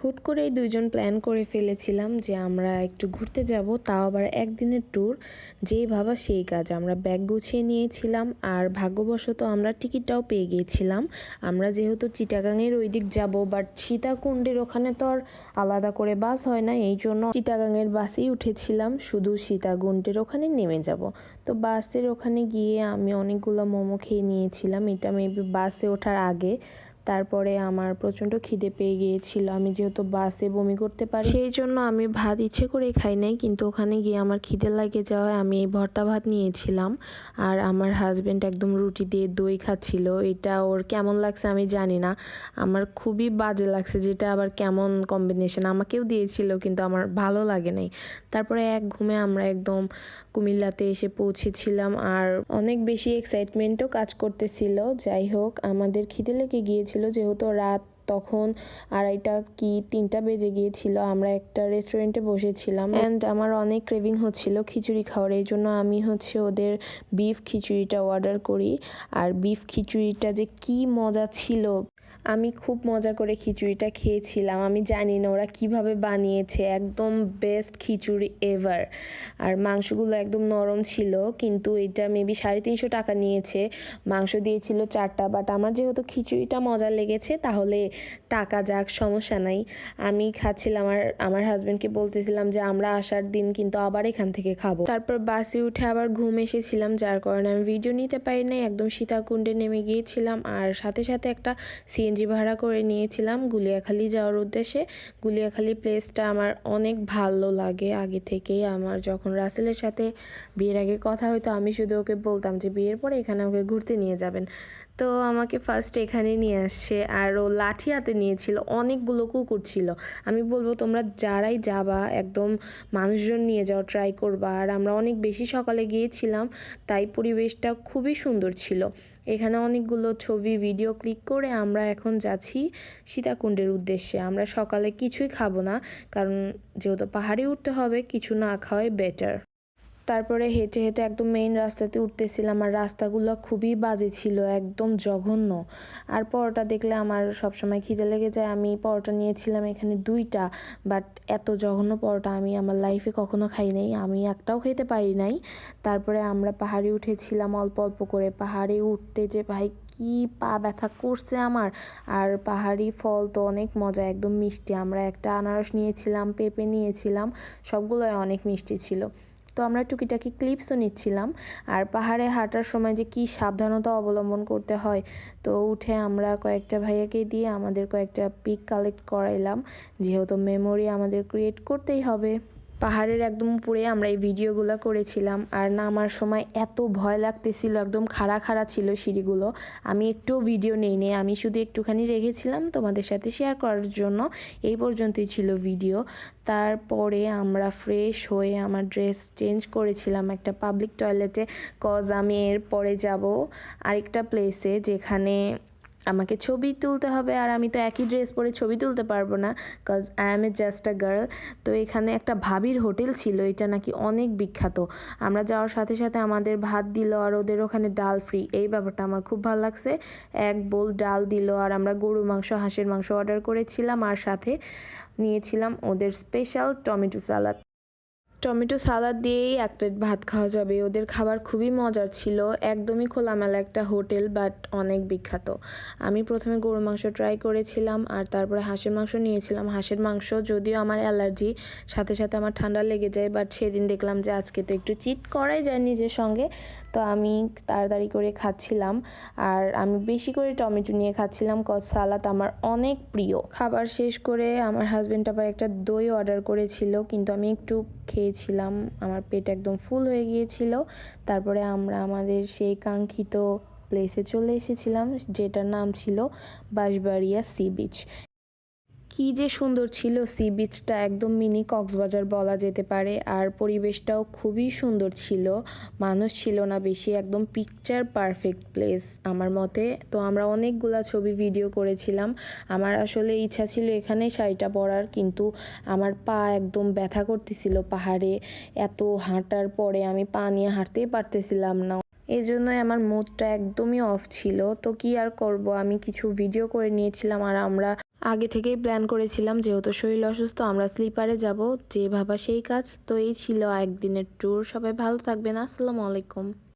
হুট করেই দুইজন প্ল্যান করে ফেলেছিলাম যে আমরা একটু ঘুরতে যাব, তাও আবার একদিনের ট্যুর যেই ভাবা সেই কাজ। আমরা ব্যাগ গুছিয়ে নিয়েছিলাম আর ভাগ্যবশত আমরা টিকিটটাও পেয়ে গিয়েছিলাম। আমরা যেহেতু চিটাগাংয়ের ওই দিক যাব বাট সীতাকুণ্ডের ওখানে তো আর আলাদা করে বাস হয় না, এই জন্য চিটাগাংয়ের বাসেই উঠেছিলাম। শুধু সীতাকুণ্ডের ওখানে নেমে যাব। তো বাসের ওখানে গিয়ে আমি অনেকগুলো মোমো খেয়ে নিয়েছিলাম। এটা মেবি বাসে ওঠার আগে। তারপরে আমার প্রচণ্ড খিদে পেয়ে গিয়েছিল। আমি যেহেতু বাসে বমি করতে পারি, সেই জন্য আমি ভাত ইচ্ছে করে খাই নাই, কিন্তু ওখানে গিয়ে আমার খিদে লাগে যাওয়ায় আমি এই ভর্তা ভাত নিয়েছিলাম। আর আমার হাজব্যান্ড একদম রুটি দিয়ে দই খাচ্ছিল। এটা ওর কেমন লাগছে আমি জানি না। আমার খুবই বাজে লাগছে যেটা আবার কেমন কম্বিনেশন আমাকেও দিয়েছিল, কিন্তু আমার ভালো লাগে নাই। তারপরে এক ঘুমে আমরা একদম কুমিল্লাতে এসে পৌঁছেছিলাম। আর অনেক বেশি এক্সাইটমেন্টও কাজ করতেছিল। যাই হোক, আমাদের খিদে লেগে গিয়েছিল। যেহেতু রাত তখন আড়াইটা কি তিনটা বেজে গিয়েছিল, আমরা একটা রেস্টুরেন্টে বসেছিলাম। অ্যান্ড আমার অনেক ক্রেভিং হচ্ছিল খিচুড়ি খাওয়ার, এই জন্য আমি হচ্ছে ওদের বিফ খিচুড়িটা অর্ডার করি। আর বিফ খিচুড়িটা যে কি মজা ছিল! আমি খুব মজা করে খিচুড়িটা খেয়েছিলাম। আমি জানি না ওরা কীভাবে বানিয়েছে, একদম বেস্ট খিচুড়ি এভার আর মাংসগুলো একদম নরম ছিল, কিন্তু এটা মেবি সাড়ে তিনশো টাকা নিয়েছে। মাংস দিয়েছিল চারটা বাট আমার যেহেতু খিচুড়িটা মজা লেগেছে, তাহলে টাকা যাক, সমস্যা নাই। আমি খাচ্ছিলাম আর আমার হাজব্যান্ডকে বলতেছিলাম যে, আমরা আসার দিন কিন্তু আবার এখান থেকে খাব। তারপর বাসে উঠে আবার ঘুম এসেছিলাম, যার কারণে আমি ভিডিও নিতে পারি নাই। একদম সীতাকুণ্ডে নেমে গিয়েছিলাম, আর সাথে সাথে একটা সিএনজি ভাড়া করে নিয়েছিলাম গুলিয়াখালি যাওয়ার উদ্দেশ্যে। গুলিয়াখালি প্লেসটা আমার অনেক ভালো লাগে। আগে থেকেই আমার যখন রাসেলের সাথে বিয়ের আগে কথা হয়তো আমি শুধু ওকে বলতাম যে বিয়ের পরে এখানে ওকে ঘুরতে নিয়ে যাবেন। তো আমাকে ফার্স্ট এখানে নিয়ে আসছে আর ও লাঠি হাতে নিয়েছিল। অনেকগুলো কুকুর ছিল। আমি বলব তোমরা যারাই যাবা, একদম মানুষজন নিয়ে যাও ট্রাই করবা। আর আমরা অনেক বেশি সকালে গিয়েছিলাম, তাই পরিবেশটা খুবই সুন্দর ছিল। এখানে অনেকগুলো ছবি ভিডিও ক্লিক করে আমরা এখন যাচ্ছি সীতাকুণ্ডের উদ্দেশ্যে। আমরা সকালে কিছুই খাব না, কারণ যেহেতু পাহাড়ে উঠতে হবে, কিছু না খাওয়াই বেটার তারপরে হেঁটে হেঁটে একদম মেইন রাস্তাতে উঠতেছিলাম আর রাস্তাগুলো খুবই বাজে ছিল, একদম জঘন্য। আর পরোটা দেখলে আমার সবসময় খিদে লেগে যায়। আমি পরোটা নিয়েছিলাম এখানে দুইটা বাট এত জঘন্য পরোটা আমি আমার লাইফে কখনো খাই নাই। আমি একটাও খেতে পারি নাই। তারপরে আমরা পাহাড়ে উঠেছিলাম অল্প অল্প করে। পাহাড়ে উঠতে যে ভাই কি পা ব্যথা করছে আমার। আর পাহাড়ি ফল তো অনেক মজা, একদম মিষ্টি। আমরা একটা আনারস নিয়েছিলাম, পেঁপে নিয়েছিলাম, সবগুলোই অনেক মিষ্টি ছিল। তো আমরা টুকিটাকি ক্লিপসও নিচ্ছিলাম। আর পাহাড়ে হাঁটার সময় যে কি সাবধানতা অবলম্বন করতে হয়, তো উঠে আমরা কয়েকটা ভাইয়াকে দিয়ে আমাদের কয়েকটা পিক কালেক্ট করাইলাম। যেহেতু মেমোরি আমাদের ক্রিয়েট করতেই হবে। পাহাড়ের একদম উপরে আমরা এই ভিডিওগুলো করেছিলাম। আর নামার সময় এত ভয় লাগতেছিল, একদম খাড়া খাড়া ছিল সিঁড়িগুলো। আমি একটুও ভিডিও নেই নেই আমি শুধু একটুখানি রেখেছিলাম তোমাদের সাথে শেয়ার করার জন্য। এই পর্যন্তই ছিল ভিডিও। তারপরে আমরা ফ্রেশ হয়ে আমার ড্রেস চেঞ্জ করেছিলাম একটা পাবলিক টয়লেটে কজ আমি এর পরে যাব আরেকটা প্লেসে যেখানে আমাকে ছবি তুলতে হবে আর আমি তো একই ড্রেস পরে ছবি তুলতে পারব না cause I am a just a girl তো এখানে একটা ভাবির হোটেল ছিল, এটা নাকি অনেক বিখ্যাত। আমরা যাওয়ার সাথে সাথে আমাদের ভাত দিল আর ওদের ওখানে ডাল ফ্রি এই ব্যাপারটা আমার খুব ভালো লাগছে। এক বোল ডাল দিল আর আমরা গরু মাংস, হাঁসের মাংস অর্ডার করেছিলাম আর সাথে নিয়েছিলাম ওদের special tomato salad tomato salad দিয়েই এক প্লেট ভাত খাওয়া যাবে। ওদের খাবার খুবই মজার ছিল। একদমই খোলামেলা একটা হোটেল, বাট অনেক বিখ্যাত। আমি প্রথমে গরুর মাংস ট্রাই করেছিলাম আর তারপরে হাঁসের মাংস নিয়েছিলাম। হাঁসের মাংস যদিও আমার অ্যালার্জি, সাথে সাথে আমার ঠান্ডা লেগে যায়, বাট সেদিন দেখলাম যে আজকে তো একটু চিট করাই যায় নিজের সঙ্গে। তো আমি তাড়াতাড়ি করে খাচ্ছিলাম আর আমি বেশি করে টমেটো নিয়ে খাচ্ছিলাম কজ সালাদ আমার অনেক প্রিয়। খাবার শেষ করে আমার হাজব্যান্ড আবার একটা দই অর্ডার করেছিল, কিন্তু আমি একটু খেয়েছিলাম, আমার পেট একদম ফুল হয়ে গিয়েছিল। তারপরে আমরা আমাদের সেই কাঙ্ক্ষিত প্লেসে চলে এসেছিলাম, যেটার নাম ছিল বাঁশবাড়িয়া সি বিচ কি যে সুন্দর ছিল সি বিচটা, একদম মিনি কক্সবাজার বলা যেতে পারে। আর পরিবেশটাও খুবই সুন্দর ছিল। মানুষ ছিল না বেশি, একদম পিকচার পারফেক্ট প্লেস আমার মতে। তো আমরা অনেকগুলা ছবি ভিডিও করেছিলাম। আমার আসলে ইচ্ছা ছিল এখানে শাড়িটা পরার, কিন্তু আমার পা একদম ব্যথা করতেছিল পাহাড়ে। এত হাঁটার পরে আমি পা নিয়ে হাঁটতেই পারতেছিলাম না। এই জন্যই আমার মুডটা একদমই অফ ছিল। তো কি আর করব? আমি কিছু ভিডিও করে নিয়েছিলাম আর আমরা আগে থেকেই প্ল্যান করেছিলাম, যেহেতু শরীর অসুস্থ, আমরা স্লিপারে যাব, যে ভাবা সেই কাজ। তো এই ছিল একদিনের ট্যুর সবাই ভালো থাকবেন। আসসালামু আলাইকুম।